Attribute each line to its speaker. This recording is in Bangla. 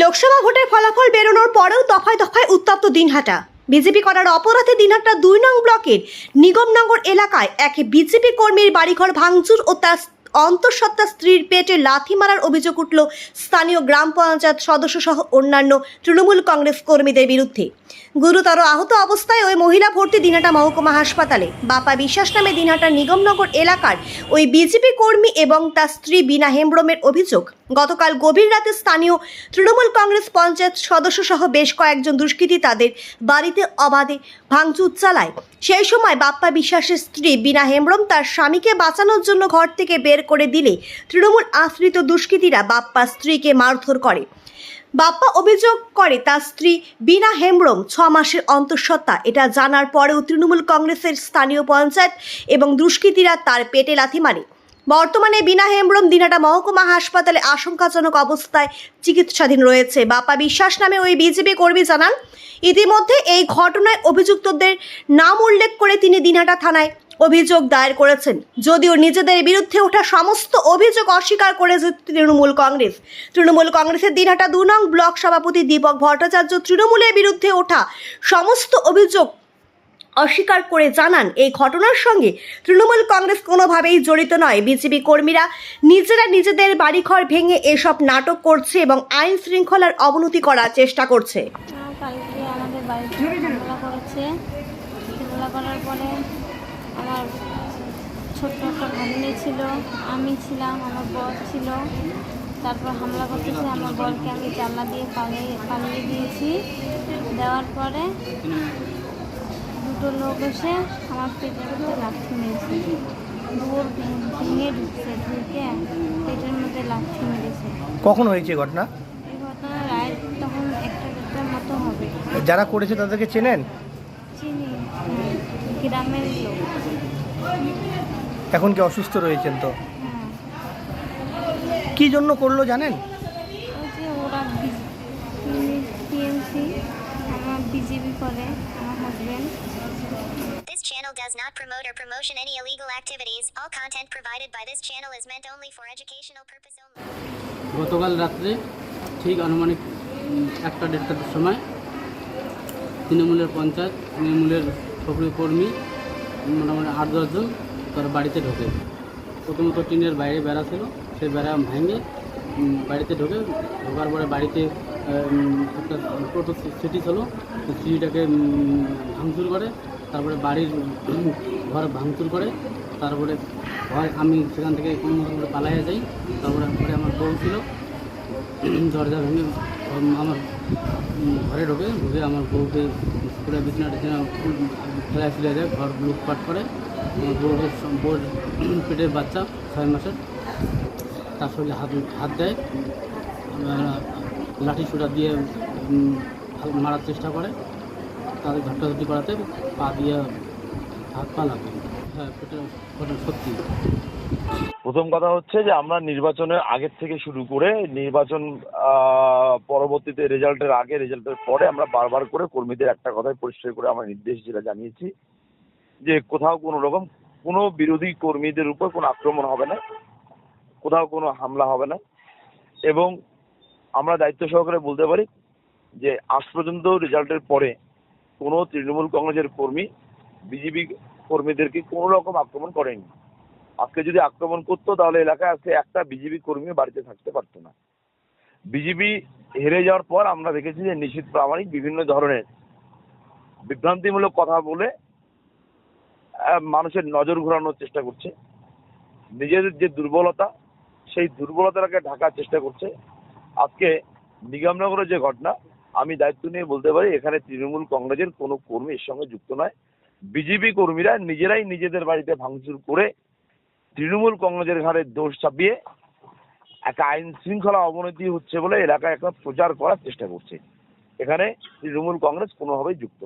Speaker 1: লোকসভা ভোটের ফলাফল বেরোনোর পরেও দফায় দফায় উত্তপ্ত দিনহাটা। বিজেপি করার অপরাধে দিনহাটা দুই নং ব্লকের নিগমনগর এলাকায় এক বিজেপি কর্মীর বাড়িঘর ভাঙচুর ও তার অন্তঃসত্ত্বা স্ত্রীর পেটে লাথি মারার অভিযোগ উঠল স্থানীয় গ্রাম পঞ্চায়েত সদস্য সহ অন্যান্য তৃণমূল কংগ্রেস কর্মীদের বিরুদ্ধে। গুরুতর আহত অবস্থায় ওই মহিলা ভর্তি দিনহাটা মহকুমা হাসপাতালে। বাপা বিশ্বাস নামে দিনহাটার নিগমনগর এলাকার ওই বিজেপি কর্মী এবং তার স্ত্রী বিনা হেমব্রমের অভিযোগ গতকাল গভীর রাতে স্থানীয় তৃণমূল কংগ্রেস পঞ্চায়েত সদস্য সহ বেশ কয়েকজন দুষ্কৃতী তাদের বাড়িতে অবাধে ভাঙচুর চালায়। সেই সময় বাপ্পা বিশ্বাসের স্ত্রী বিনা হেমব্রম তার স্বামীকে বাঁচানোর জন্য ঘর থেকে বের করে দিলে তৃণমূল আশ্রিত দুষ্কৃতীরা বাপ্পা স্ত্রীকে মারধর করে। বাপ্পা অভিযোগ করে তার স্ত্রী বিনা হেমব্রম ছ মাসের অন্তঃসত্ত্বা। এটা জানার পরেও তৃণমূল কংগ্রেসের স্থানীয় পঞ্চায়েত এবং দুষ্কৃতীরা তার পেটে লাথি মারে। বর্তমানে বিনা হেমব্রম দিনাটা মহকুমা হাসপাতালে আশঙ্কাজনক অবস্থায় চিকিৎসাধীন রয়েছে। বাপা বিশ্বাস নামে ওই বিজেপি কর্মী জানান, ইতিমধ্যে এই ঘটনায় অভিযুক্তদের নাম উল্লেখ করে তিনি দিনহাটা থানায় অভিযোগ দায়ের করেছেন। যদিও নিজেদের বিরুদ্ধে ওঠা সমস্ত অভিযোগ অস্বীকার করেছে তৃণমূল কংগ্রেস। তৃণমূল কংগ্রেসের দিনহাটা দু নং ব্লক সভাপতি দীপক ভট্টাচার্য তৃণমূলের বিরুদ্ধে ওঠা সমস্ত অভিযোগ অস্বীকার করে জানান, এই ঘটনার সঙ্গে তৃণমূল কংগ্রেস কোনোভাবেই জড়িত নয়। বিজেপি কর্মীরা নিজেরা নিজেদের বাড়িঘর ভেঙে এসব নাটক করছে এবং আইন শৃঙ্খলার অবনতি করার চেষ্টা করছে।
Speaker 2: আমাদের করার পরে আমার ছোট্ট একটা ভাগ্নি ছিল, আমি ছিলাম, আমার বর ছিল। তারপর হামলা করতেছে, আমার বরকে আমি জানলা দিয়ে পালিয়ে পালিয়ে দিয়েছি। দেওয়ার পরে দুটো লোক এসে আমার পেটের মধ্যে মেরেছে। দৌড় ভেঙে ঢুকছে ঢুকে পেটের মধ্যে মেরেছে।
Speaker 3: কখন হয়েছে ঘটনা?
Speaker 2: এই ঘটনার রায় তখন একটা দেড়টার মতো হবে।
Speaker 3: যারা করেছে তাদেরকে চেনেন?
Speaker 2: চিনি হ্যাঁ, গ্রামের লোক।
Speaker 3: এখন কি অসুস্থ রয়েছেন তো?
Speaker 2: হ্যাঁ।
Speaker 3: কি জন্য করল জানেন
Speaker 2: ওই যে ওরা টিএমসি আমার আমার
Speaker 4: This channel does not promote or promotion any illegal activities. All content provided by this channel is meant only for educational purpose only.
Speaker 5: গতকাল রাত্রে ঠিক আনুমানিক একটা দেড়টার সময় তৃণমূলের পঞ্চায়েত তৃণমূলের সক্রিয় কর্মী মোটামুটি আট দশজন তার বাড়িতে ঢোকে প্রথমত টিনের বাইরে বেড়া ছিল সেই বেড়া ভেঙে বাড়িতে ঢোকে ঢোকার পরে বাড়িতে একটা টোটো সিটি ছিল সিটিটাকে ভাঙচুর করে, তারপরে বাড়ির ঘর ভাঙচুর করে, তারপরে ভয় আমি সেখান থেকে কোনো করে পালাইয়া যাই, তারপরে পরে আমার বউ ছিল, দরজা ভেঙে আমার ঘরে ঢোকে, ঢুকে আমার বউকে পুরো বিছনা ফেলা ফেলে দেয়, ঘর লুটপাট করে। বউকে বউর পেটের বাচ্চা, ছয় মাসের, তার শরীরে হাত হাত দেয়। লাঠি সুটা দিয়ে মারার চেষ্টা করে। তাদের ঝট্টাঝটি করাতে পা দিয়ে হাত পা লাগে। হ্যাঁ সত্যি।
Speaker 6: প্রথম কথা হচ্ছে যে আমরা নির্বাচনের আগের থেকে শুরু করে নির্বাচন পরবর্তীতে রেজাল্টের আগে, রেজাল্টের পরে আমরা বারবার করে কর্মীদের একটা কথাই পরিষ্কার করে আমরা নির্দেশ যেটা জানিয়েছি, যে কোথাও কোনো রকম কোনো বিরোধী কর্মীদের উপর কোনো আক্রমণ হবে না, কোথাও কোনো হামলা হবে না। এবং আমরা দায়িত্ব সহকারে বলতে পারি যে আজ পর্যন্ত রেজাল্টের পরে কোনো তৃণমূল কংগ্রেসের কর্মী, বিজেপি কর্মীদেরকে কোনো রকম আক্রমণ করেনি। আজকে যদি আক্রমণ করতো তাহলে এলাকায় আজকে একটা বিজেপি কর্মী বাড়িতে থাকতে পারতো না। বিজেপি হেরে যাওয়ার পর আমরা দেখেছি যে নিশীথ প্রামাণিক বিভিন্ন ধরনের বিভ্রান্তিমূলক কথা বলে মানুষের নজর ঘোরানোর চেষ্টা করছে। নিজেদের যে দুর্বলতা, সেই দুর্বলতাটাকে ঢাকার চেষ্টা করছে। আজকে নিগমনগরের যে ঘটনা, আমি দায়িত্ব নিয়ে বলতে পারি, এখানে তৃণমূল কংগ্রেসের কোনো কর্মী এর সঙ্গে যুক্ত নয়। বিজেপি কর্মীরা নিজেরাই নিজেদের বাড়িতে ভাঙচুর করে তৃণমূল কংগ্রেসের ঘাড়ে দোষ চাপিয়ে একটা আইন শৃঙ্খলা অবনতি হচ্ছে বলে এলাকায় একটা প্রচার করার চেষ্টা করছে। এখানে তৃণমূল কংগ্রেস কোনোভাবেই যুক্ত